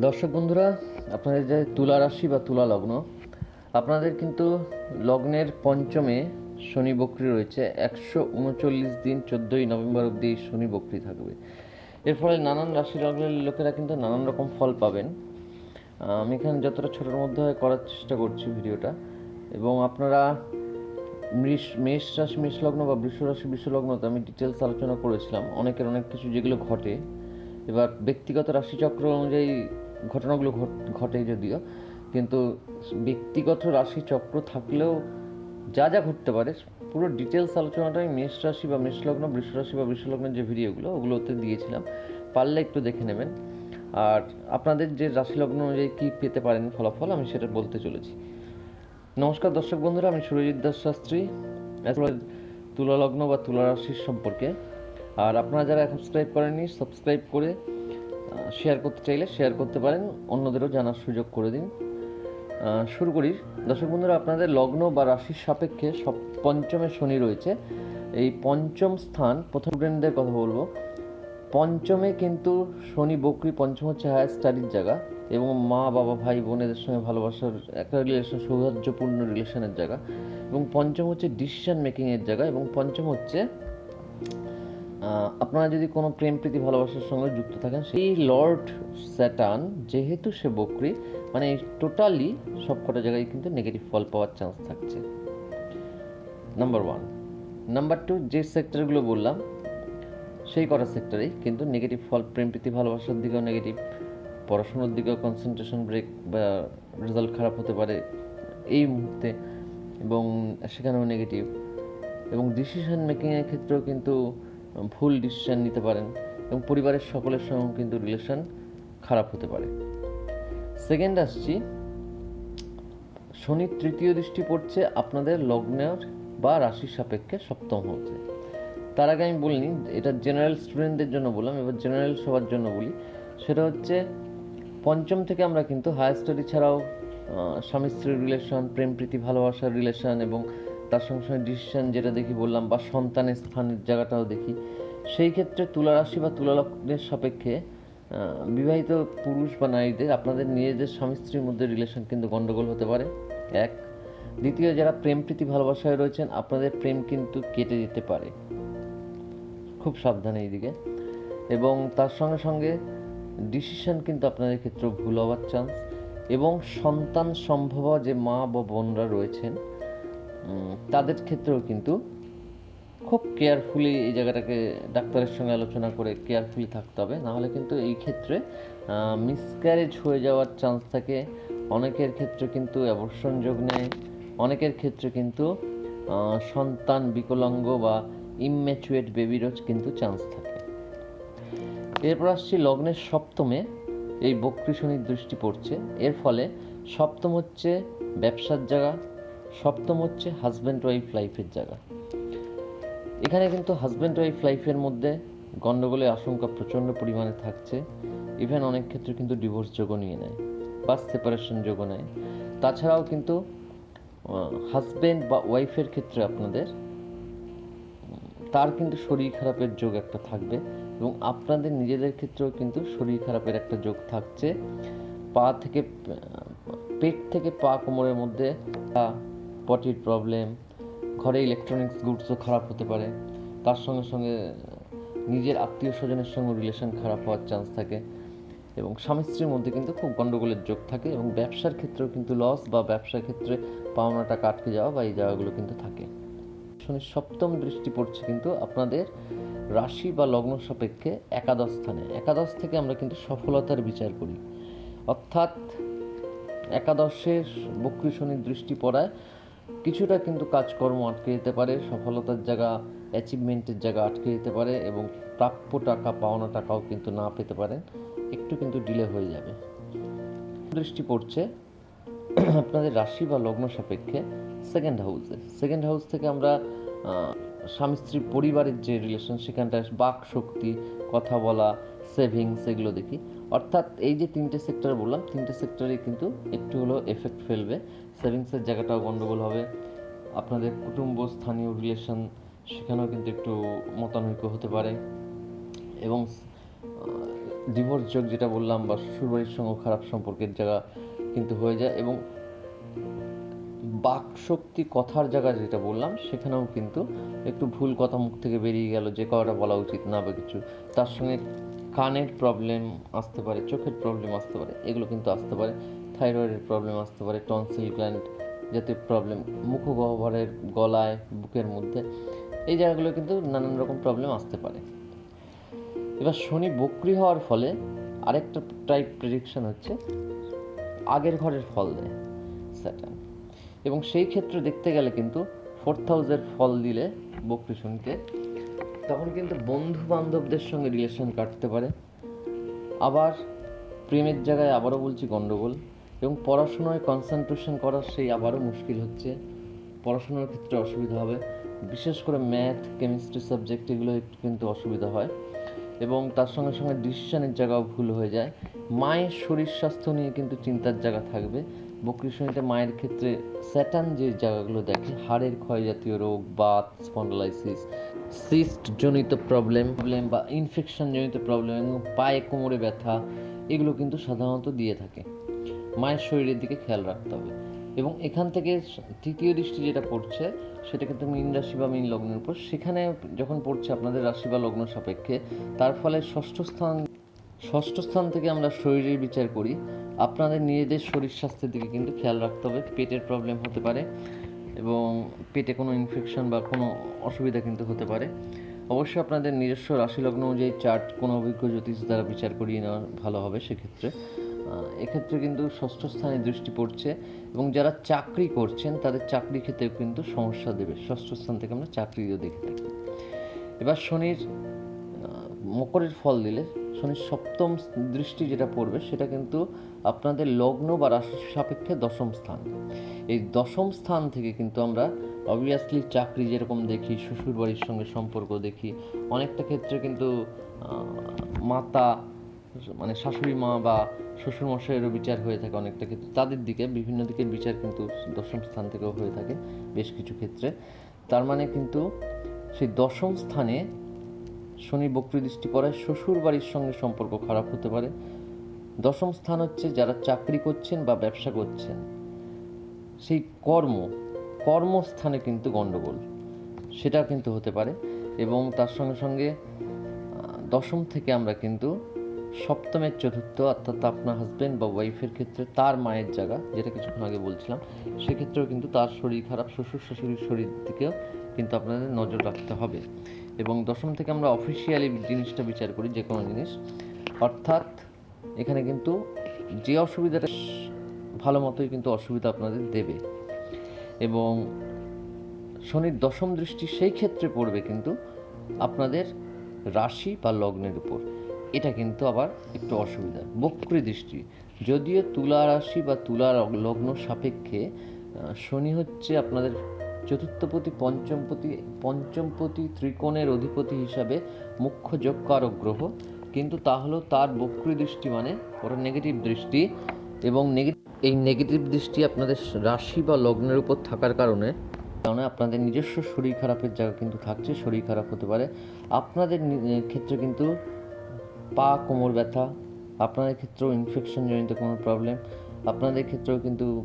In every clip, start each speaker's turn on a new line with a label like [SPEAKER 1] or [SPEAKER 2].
[SPEAKER 1] দর্শক বন্ধুরা, আপনাদের যে তুলা রাশি বা তুলা লগ্ন, আপনাদের কিন্তু লগ্নের পঞ্চমে শনি বক্রি রয়েছে। একশো উনচল্লিশ দিন চোদ্দোই নভেম্বর অবধি শনি বক্রি থাকবে। এর ফলে নানান রাশি লগ্নের লোকেরা কিন্তু নানান রকম ফল পাবেন। আমি এখানে যতটা ছোটোর মধ্যে করার চেষ্টা করছি ভিডিওটা। এবং আপনারা মৃষ, মেষ রাশি, মেষ লগ্ন বা বৃষ রাশি, বৃষ লগ্নতে আমি ডিটেলস আলোচনা করেছিলাম। অনেকের অনেক কিছু যেগুলো ঘটে। এবার ব্যক্তিগত রাশিচক্র অনুযায়ী ঘটনাগুলো ঘট- যদিও, কিন্তু ব্যক্তিগত রাশিচক্র থাকলেও যা যা ঘটতে পারে, পুরো ডিটেলস আলোচনাটা আমি মেষ রাশি বা মেষ লগ্ন বৃষ রাশি বা বৃষ লগ্নের যে ভিডিওগুলো, ওগুলোতে দিয়েছিলাম। পারলে একটু দেখে নেবেন। আর আপনাদের যে রাশি লগ্ন অনুযায়ী কী পেতে পারেন ফলাফল, আমি সেটা বলতে চলেছি। নমস্কার দর্শক বন্ধুরা, আমি সুরজিৎ দাস শাস্ত্রী আসলে তুলা লগ্ন বা তুলা রাশির সম্পর্কে। আর আপনারা যারা সাবস্ক্রাইব করেননি, সাবস্ক্রাইব করে শেয়ার করতে চাইলে শেয়ার করতে পারেন, অন্যদেরও জানার সুযোগ করে দিন। শুরু করি। দর্শক বন্ধুরা, আপনাদের লগ্ন বা রাশির সাপেক্ষে সব পঞ্চমে শনি রয়েছে। এই পঞ্চম স্থান, প্রথম স্টুডেন্টদের কথা বলব। পঞ্চমে কিন্তু শনি, বকরি, পঞ্চম হচ্ছে হায়ার স্টাডির জায়গা এবং মা, বাবা, ভাই, বোনেদের সঙ্গে ভালোবাসার একটা রিলেশন সৌহার্দ্যপূর্ণ রিলেশনের জায়গা এবং পঞ্চম হচ্ছে ডিসিশন মেকিংয়ের জায়গা এবং পঞ্চম হচ্ছে আপনারা যদি কোনো প্রেম, প্রীতি, ভালোবাসার সঙ্গে যুক্ত থাকেন, সেই লর্ড স্যাটার্ন, যেহেতু সে বকরি মানে টোটালি সব কটা জায়গায় কিন্তু নেগেটিভ ফল পাওয়ার চান্স থাকছে। নাম্বার ওয়ান নাম্বার টু যে সেক্টরগুলো বললাম, সেই কটা সেক্টরেই কিন্তু নেগেটিভ ফল, প্রেম, প্রীতি, ভালোবাসার দিকেও নেগেটিভ, পড়াশোনার দিকেও কনসেন্ট্রেশন ব্রেক বা রেজাল্ট খারাপ হতে পারে এই মুহূর্তে, এবং সেখানেও নেগেটিভ, এবং ডিসিশন মেকিংয়ের ক্ষেত্রেও কিন্তু ভুল ডিসিশন নিতে পারেন এবং পরিবারের সকলের সঙ্গে কিন্তু রিলেশন খারাপ হতে পারে। সেকেন্ড আসছি, শনির তৃতীয় দৃষ্টি পড়ছে আপনাদের লগ্নের বা রাশির সাপেক্ষে সপ্তম হচ্ছে তার আগে আমি বলিনি, এটা জেনারেল স্টুডেন্টদের জন্য বললাম, এবার জেনারেল সবার জন্য বলি। সেটা হচ্ছে, পঞ্চম থেকে আমরা কিন্তু হায়ার স্টাডি ছাড়াও স্বামী স্ত্রীর রিলেশন প্রেম প্রীতি ভালোবাসার রিলেশন এবং তার সঙ্গে সঙ্গে ডিসিশন যেটা দেখি বললাম বা সন্তানের স্থানের জায়গাটাও দেখি, সেই ক্ষেত্রে তুলা রাশি বা তুলা লগ্নের সাপেক্ষে বিবাহিত পুরুষ বা নারীদের আপনাদের নিজেদের স্বামী স্ত্রীর মধ্যে রিলেশন কিন্তু গণ্ডগোল হতে পারে। এক, দ্বিতীয়, যারা প্রেম প্রীতি ভালোবাসায় রয়েছেন, আপনাদের প্রেম কিন্তু কেটে যেতে পারে। খুব সাবধানে এইদিকে। এবং তার সঙ্গে সঙ্গে ডিসিশন কিন্তু আপনাদের ক্ষেত্রে ভুল হওয়ার চান্স এবং সন্তান সম্ভব যে মা বা বোনরা রয়েছেন তাদের ক্ষেত্রেও কিন্তু খুব কেয়ারফুলি এই জায়গাটাকে ডাক্তারের সঙ্গে আলোচনা করে কেয়ারফুলি থাকতে হবে। নাহলে কিন্তু এই ক্ষেত্রে মিসক্যারেজ হয়ে যাওয়ার চান্স থাকে। অনেকের ক্ষেত্রে কিন্তু অ্যাবর্ষণ যোগ নেয়। অনেকের ক্ষেত্রে কিন্তু সন্তান বিকলাঙ্গ বা ইম্যাচুয়েট বেবিরও কিন্তু চান্স থাকে। এরপর আসছি লগ্নের সপ্তমে। এই বক্রি শনির দৃষ্টি পড়ছে। এর ফলে সপ্তম হচ্ছে ব্যবসার জায়গা। সপ্তম হচ্ছে হাজব্যান্ড ওয়াইফ লাইফের জায়গা। এখানে কিন্তু হাজব্যান্ড ওয়াইফ লাইফের মধ্যে গণ্ডগোলের আশঙ্কা প্রচণ্ড পরিমাণে থাকছে। ইভেন অনেক ক্ষেত্রে কিন্তু ডিভোর্স যোগও নিয়ে নেয়, বা সেপারেশন যোগও নেয়। তাছাড়াও কিন্তু হাজব্যান্ড বা ওয়াইফের ক্ষেত্রে আপনাদের, তার কিন্তু শরীর খারাপের যোগ একটা থাকবে এবং আপনাদের নিজেদের ক্ষেত্রেও কিন্তু শরীর খারাপের একটা যোগ থাকছে। পা থেকে পেট থেকে পা কোমরের মধ্যে পটির প্রবলেম ঘরে ইলেকট্রনিক্স গুডসও খারাপ হতে পারে, তার সঙ্গে সঙ্গে, নিজের আত্মীয় স্বজনের সঙ্গে রিলেশন খারাপ হওয়ার চান্স থাকে এবং স্বামী স্ত্রীর মধ্যে কিন্তু খুব গণ্ডগোলের যোগ থাকে এবং ব্যবসার ক্ষেত্রেও কিন্তু লস বা ব্যবসার ক্ষেত্রে পাওনা টাকা আটকে যাওয়া বা এই জায়গাগুলো কিন্তু থাকে। শনির সপ্তম দৃষ্টি পড়ছে কিন্তু আপনাদের রাশি বা লগ্ন সাপেক্ষে একাদশ স্থানে। একাদশ থেকে আমরা কিন্তু সফলতার বিচার করি। অর্থাৎ একাদশের বক্রী শনির দৃষ্টি পড়ায় কিছুটা কিন্তু কাজকর্ম আটকে যেতে পারে, সফলতার জায়গা অ্যাচিভমেন্টের জায়গা আটকে যেতে পারে এবং প্রাপ্য টাকা, পাওনা টাকাও কিন্তু না পেতে পারেন একটু কিন্তু ডিলে হয়ে যাবে। দৃষ্টি পড়ছে আপনাদের রাশি বা লগ্ন সাপেক্ষে সেকেন্ড হাউসে সেকেন্ড হাউস থেকে আমরা স্বামী স্ত্রী পরিবারের যে রিলেশন সেখানটায় বাক শক্তি, কথা বলা সেভিংস এগুলো দেখি। অর্থাৎ এই যে তিনটে সেক্টর বললাম, তিনটে সেক্টরে কিন্তু একটু হলেও এফেক্ট ফেলবে। সেভিংসের জায়গাটাও গন্ডগোল হবে। আপনাদের কুটুম্ব স্থানীয় রিলেশন সেখানেও কিন্তু একটু মতানৈক্য হতে পারে। এবং ডিভোর্স যোগ যেটা বললাম বা শ্বশুরবাড়ির সঙ্গে খারাপ সম্পর্কের জায়গা কিন্তু হয়ে যায় এবং বাক শক্তি কথার জায়গা যেটা বললাম, সেখানেও কিন্তু একটু ভুল কথা মুখ থেকে বেরিয়ে গেল যে কথাটা বলা উচিত না বা কিছু। তার সঙ্গে কানের প্রবলেম আসতে পারে, চোখের প্রবলেম আসতে পারে, এগুলো কিন্তু আসতে পারে। থাইরয়েডের প্রবলেম আসতে পারে টনসিল গ্ল্যান্ড জাতীয় প্রবলেম মুখগহ্বরের গলায়, বুকের মধ্যে, এই জায়গাগুলো কিন্তু নানান রকম প্রবলেম আসতে পারে। এবার শনি বক্রি হওয়ার ফলে আরেকটা টাইপ প্রেডিকশন হচ্ছে, আগের ঘরের ফল দেয়, স্যাটার্ন। এবং সেই ক্ষেত্রে দেখতে গেলে কিন্তু ফোর্থ হাউসের ফল দিলে বক্রি শনিতে তখন কিন্তু বন্ধু বান্ধবদের সঙ্গে রিলেশন কাটতে পারে। আবার প্রেমের জায়গায় আবারও বলছি গণ্ডগোল এবং পড়াশোনায় কনসেন্ট্রেশন করার সেই আবারও মুশকিল হচ্ছে। পড়াশোনার ক্ষেত্রে অসুবিধা হবে। বিশেষ করে ম্যাথ কেমিস্ট্রি সাবজেক্ট এগুলো একটু কিন্তু অসুবিধা হয় এবং তার সঙ্গে সঙ্গে ডিসিশনের জায়গাও ভুল হয়ে যায়। মায়ের শরীর স্বাস্থ্য নিয়ে কিন্তু চিন্তার জায়গা থাকবে। বকরি শনিতে মায়ের ক্ষেত্রে স্যাটান যে জায়গাগুলো দেখে হাড়ের ক্ষয় জাতীয় রোগ, বাত, স্পন্ডলাইসিস সিস্ট জনিত প্রবলেম প্রবলেম বা ইনফেকশন জনিত প্রবলেম এবং পায়ে কোমরে ব্যথা, এগুলো কিন্তু সাধারণত দিয়ে থাকে। মায়ের শরীরের দিকে খেয়াল রাখতে হবে। এবং এখান থেকে তৃতীয় দৃষ্টি যেটা পড়ছে সেটা কিন্তু মীন রাশি বা মীন লগ্নের উপর। সেখানে যখন পড়ছে আপনাদের রাশি বা লগ্ন সাপেক্ষে, তার ফলে ষষ্ঠ স্থান ষষ্ঠ স্থান থেকে আমরা শরীরের বিচার করি। আপনাদের নিজেদের শরীর স্বাস্থ্যের দিকে কিন্তু খেয়াল রাখতে হবে। পেটের প্রবলেম হতে পারে এবং পেটে কোনো ইনফেকশন বা কোনো অসুবিধা কিন্তু হতে পারে। অবশ্যই আপনাদের নিজস্ব রাশি লগ্ন অনুযায়ী চার্ট কোনো অভিজ্ঞ জ্যোতিষ দ্বারা বিচার করিয়ে নেওয়া ভালো হবে সেক্ষেত্রে। এক্ষেত্রে কিন্তু ষষ্ঠ স্থানে দৃষ্টি পড়ছে এবং যারা চাকরি করছেন, তাদের চাকরি ক্ষেত্রেও কিন্তু সমস্যা দেবে। ষষ্ঠ স্থান থেকে আমরা চাকরিও দেখে থাকি। এবার শনির মকরের ফল দিলে শনির সপ্তম দৃষ্টি যেটা পড়বে, সেটা কিন্তু আপনাদের লগ্ন বা রাশির সাপেক্ষে দশম স্থান। এই দশম স্থান থেকে কিন্তু আমরা অবভিয়াসলি চাকরি যেরকম দেখি শ্বশুর বাড়ির সঙ্গে সম্পর্ক দেখি, অনেকটা ক্ষেত্রে কিন্তু মাতা মানে শাশুড়ি মা বা শ্বশুরমশাইয়েরও বিচার হয়ে থাকে অনেকটা ক্ষেত্রে। তাদের দিকে, বিভিন্ন দিকের বিচার কিন্তু দশম স্থান থেকেও হয়ে থাকে বেশ কিছু ক্ষেত্রে। তার মানে কিন্তু সেই দশম স্থানে শনি বক্রী দৃষ্টি পড়ায় শ্বশুর বাড়ির সঙ্গে সম্পর্ক খারাপ হতে পারে। দশম স্থান হচ্ছে যারা চাকরি করছেন বা ব্যবসা করছেন। সেই কর্ম, কর্মস্থানে কিন্তু গণ্ডগোল সেটা কিন্তু হতে পারে এবং তার সঙ্গে সঙ্গে দশম থেকে আমরা কিন্তু সপ্তমের চতুর্থ, অর্থাৎ আপনার হাজব্যান্ড বা ওয়াইফের ক্ষেত্রে তার মায়ের জায়গা, যেটা কিছুক্ষণ আগে বলছিলাম, সেক্ষেত্রেও কিন্তু তার শরীর খারাপ শ্বশুর শাশুড়ির শরীর দিকেও কিন্তু আপনাদের নজর রাখতে হবে। এবং দশম থেকে আমরা অফিসিয়ালি জিনিসটা বিচার করি যে কোনো জিনিস। অর্থাৎ এখানে কিন্তু যে অসুবিধাটা ভালো মতোই কিন্তু অসুবিধা আপনাদের দেবে। এবং শনির দশম দৃষ্টি সেই ক্ষেত্রে পড়বে কিন্তু আপনাদের রাশি বা লগ্নের উপর। এটা কিন্তু আবার একটু অসুবিধা, বক্রী দৃষ্টি। যদিও তুলা রাশি বা তুলা লগ্ন সাপেক্ষে শনি হচ্ছে আপনাদের চতুর্থপতি, পঞ্চমপতি পঞ্চমপতি ত্রিকোণের অধিপতি হিসাবে মুখ্য যোগকারক গ্রহ কিন্তু তা হলো তার বক্রী দৃষ্টি মানে ওটা নেগেটিভ দৃষ্টি এবং নেগেটিভ এই নেগেটিভ দৃষ্টি আপনাদের রাশি বা লগ্নের উপর থাকার কারণে কারণে আপনাদের নিজস্ব শরীর খারাপের জায়গা কিন্তু থাকছে, শরীর খারাপ হতে পারে। আপনাদের ক্ষেত্রে কিন্তু পা কোমর ব্যথা, আপনাদের ক্ষেত্রেও ইনফেকশন জনিত কোনো প্রবলেম আপনাদের ক্ষেত্রেও কিন্তু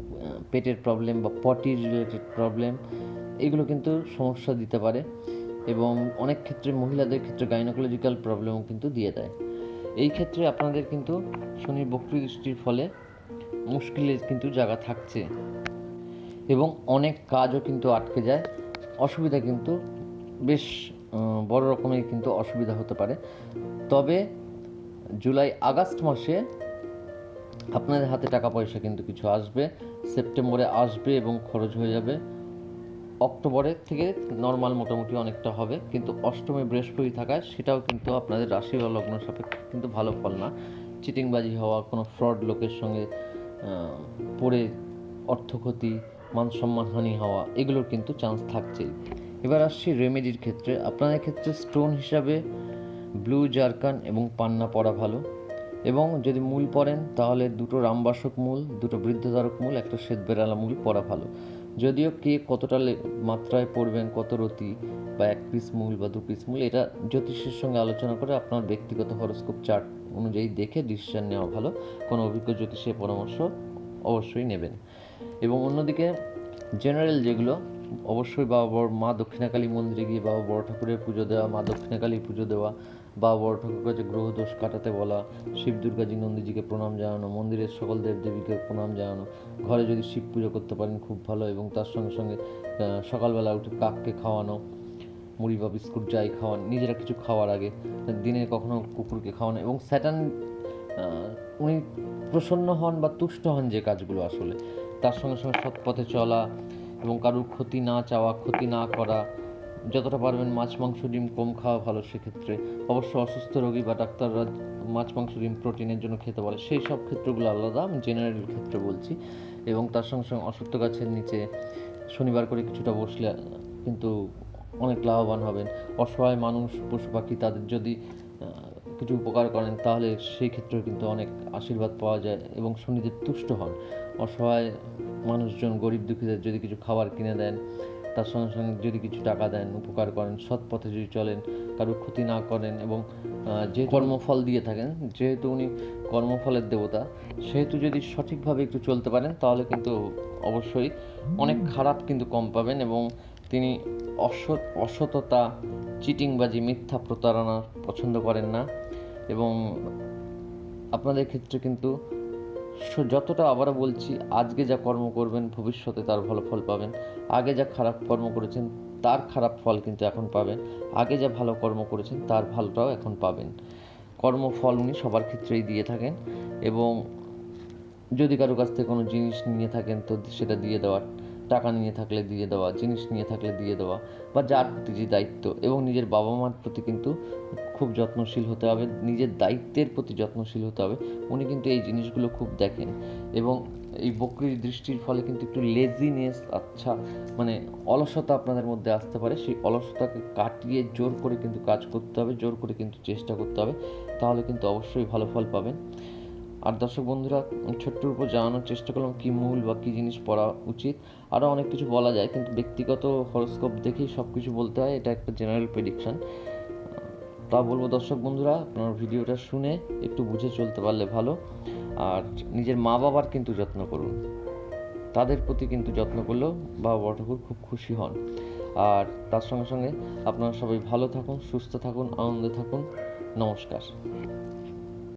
[SPEAKER 1] পেটের প্রবলেম বা পটি রিলেটেড প্রবলেম এগুলো কিন্তু সমস্যা দিতে পারে এবং অনেক ক্ষেত্রে মহিলাদের ক্ষেত্রে গাইনোকোলজিক্যাল প্রবলেমও কিন্তু দিয়ে দেয়। এই ক্ষেত্রে আপনাদের কিন্তু শনির বক্রী দৃষ্টির ফলে মুশকিলের কিন্তু জায়গা থাকছে এবং অনেক কাজও কিন্তু আটকে যায়। অসুবিধা কিন্তু বেশ বড় রকমের কিন্তু অসুবিধা হতে পারে। তবে জুলাই আগস্ট মাসে আপনাদের হাতে টাকা পয়সা কিন্তু কিছু আসবে, সেপ্টেম্বরে আসবে এবং খরচ হয়ে যাবে। অক্টোবরের থেকে নর্মাল মোটামুটি অনেকটা হবে, কিন্তু অষ্টমে বৃহস্পতি থাকায় সেটাও কিন্তু আপনাদের রাশি বা লগ্ন সাপেক্ষে কিন্তু ভালো ফল না। চিটিংবাজি হওয়া, কোনো ফ্রড লোকের সঙ্গে পড়ে অর্থক্ষতি, মান সম্মানহানি হওয়া, এগুলোর কিন্তু চান্স থাকছেই। এবার আসছি রেমেডির ক্ষেত্রে। আপনাদের ক্ষেত্রে স্টোন হিসাবে ব্লু জারকান এবং পান্না পড়া ভালো। এবং যদি মূল পড়েন, তাহলে দুটো রামবাসক মূল, দুটো বৃদ্ধধারক মূল, একটা শ্বেতবেড়ালা মূল পড়া ভালো। যদিও কে কতটা মাত্রায় পড়বেন, কত রতি, বা এক পিস মূল বা দু পিস মূল, এটা জ্যোতিষের সঙ্গে আলোচনা করে আপনার ব্যক্তিগত হরস্কোপ চার্ট অনুযায়ী দেখে ডিসিশন নেওয়া ভালো। কোনো অভিজ্ঞ জ্যোতিষের পরামর্শ অবশ্যই নেবেন। এবং অন্যদিকে জেনারেল যেগুলো, অবশ্যই বাবা বড় মা দক্ষিণাকালী মন্দিরে গিয়ে বাবা বড় ঠাকুরের পুজো দেওয়া, মা দক্ষিণাকালী পুজো দেওয়া বাবা বড় ঠাকুরের কাছে গ্রহ দোষ কাটাতে বলা, শিব দুর্গাজি নন্দীজিকে প্রণাম জানানো, মন্দিরের সকল দেব দেবীকে প্রণাম জানানো, ঘরে যদি শিব পুজো করতে পারেন খুব ভালো এবং তার সঙ্গে সঙ্গে সকালবেলা উঠে কাককে খাওয়ানো, মুড়ি বা বিস্কুট যাই খাওয়ান, নিজেরা কিছু খাওয়ার আগে দিনে কখনো কুকুরকে খাওয়ানো এবং স্যাটান উনি প্রসন্ন হন বা তুষ্ট হন যে কাজগুলো আসলে। তার সঙ্গে সঙ্গে সৎ পথে চলা এবং কারুর ক্ষতি না চাওয়া, ক্ষতি না করা যতটা পারবেন মাছ, মাংস, ডিম, কম খাওয়া ভালো সেক্ষেত্রে। অবশ্য অসুস্থ রোগী বা ডাক্তাররা মাছ, মাংস, ডিম, প্রোটিনের জন্য খেতে বলে। সেই সব ক্ষেত্রগুলো আলাদা, আমি জেনারেল ক্ষেত্রে বলছি। এবং তার সঙ্গে সঙ্গে অসত্য গাছের নিচে শনিবার করে কিছুটা বসলে কিন্তু অনেক লাভবান হবেন। অসহায় মানুষ, পশু পাখি তাদের যদি কিছু উপকার করেন, তাহলে সেই ক্ষেত্রেও কিন্তু অনেক আশীর্বাদ পাওয়া যায় এবং শনিদের তুষ্ট হন। অসহায় মানুষজন, গরিব দুঃখীদের যদি কিছু খাবার কিনে দেন তার সঙ্গে সঙ্গে যদি কিছু টাকা দেন, উপকার করেন, সৎ পথে যদি চলেন, কারোর ক্ষতি না করেন এবং যে কর্মফল দিয়ে থাকেন, যেহেতু উনি কর্মফলের দেবতা, সেহেতু যদি সঠিকভাবে একটু চলতে পারেন, তাহলে কিন্তু অবশ্যই অনেক খারাপ কিন্তু কম পাবেন এবং তিনি অসৎ, অসততা, চিটিংবাজি, মিথ্যা প্রতারণা পছন্দ করেন না এবং আপনাদের ক্ষেত্রে কিন্তু যতটা আবারও বলছি, আজকে যা কর্ম করবেন, ভবিষ্যতে তার ভালো ফল পাবেন। আগে যা খারাপ কর্ম করেছেন, তার খারাপ ফল কিন্তু এখন পাবেন। আগে যা ভালো কর্ম করেছেন, তার ভালোটাও এখন পাবেন। কর্মফল উনি সবার ক্ষেত্রেই দিয়ে থাকেন এবং যদি কারও কাছ থেকে কোনো জিনিস নিয়ে থাকেন, তো সেটা দিয়ে দেওয়ার টাকা নিয়ে থাকলে দিয়ে দেওয়া, জিনিস নিয়ে থাকলে দিয়ে দেওয়া, বা যার প্রতি যে দায়িত্ব এবং নিজের বাবা মার প্রতি কিন্তু খুব যত্নশীল হতে হবে, নিজের দায়িত্বের প্রতি যত্নশীল হতে হবে, উনি কিন্তু এই জিনিসগুলো খুব দেখেন। এবং এই বকরির দৃষ্টির ফলে কিন্তু একটু লেজিনেস আচ্ছা মানে অলসতা আপনাদের মধ্যে আসতে পারে, সেই অলসতাকে কাটিয়ে জোর করে কিন্তু কাজ করতে হবে, জোর করে কিন্তু চেষ্টা করতে হবে, তাহলে কিন্তু অবশ্যই ভালো ফল পাবেন। আর দর্শক বন্ধুরা, ছোট্টর উপর জানানোর চেষ্টা করলাম কী মূল বা কী জিনিস পড়া উচিত। আরও অনেক কিছু বলা যায়, কিন্তু ব্যক্তিগত হরস্কোপ দেখেই সব কিছু বলতে হয়, এটা একটা জেনারেল প্রেডিকশন তা বলব দর্শক বন্ধুরা, আপনার ভিডিওটা শুনে একটু বুঝে চলতে পারলে ভালো। আর নিজের মা বাবার কিন্তু যত্ন করুন। তাদের প্রতি কিন্তু যত্ন করলেও বাবা ঠাকুর খুব খুশি হন। আর তার সঙ্গে সঙ্গে আপনারা সবাই ভালো থাকুন, সুস্থ থাকুন, আনন্দে থাকুন। নমস্কার।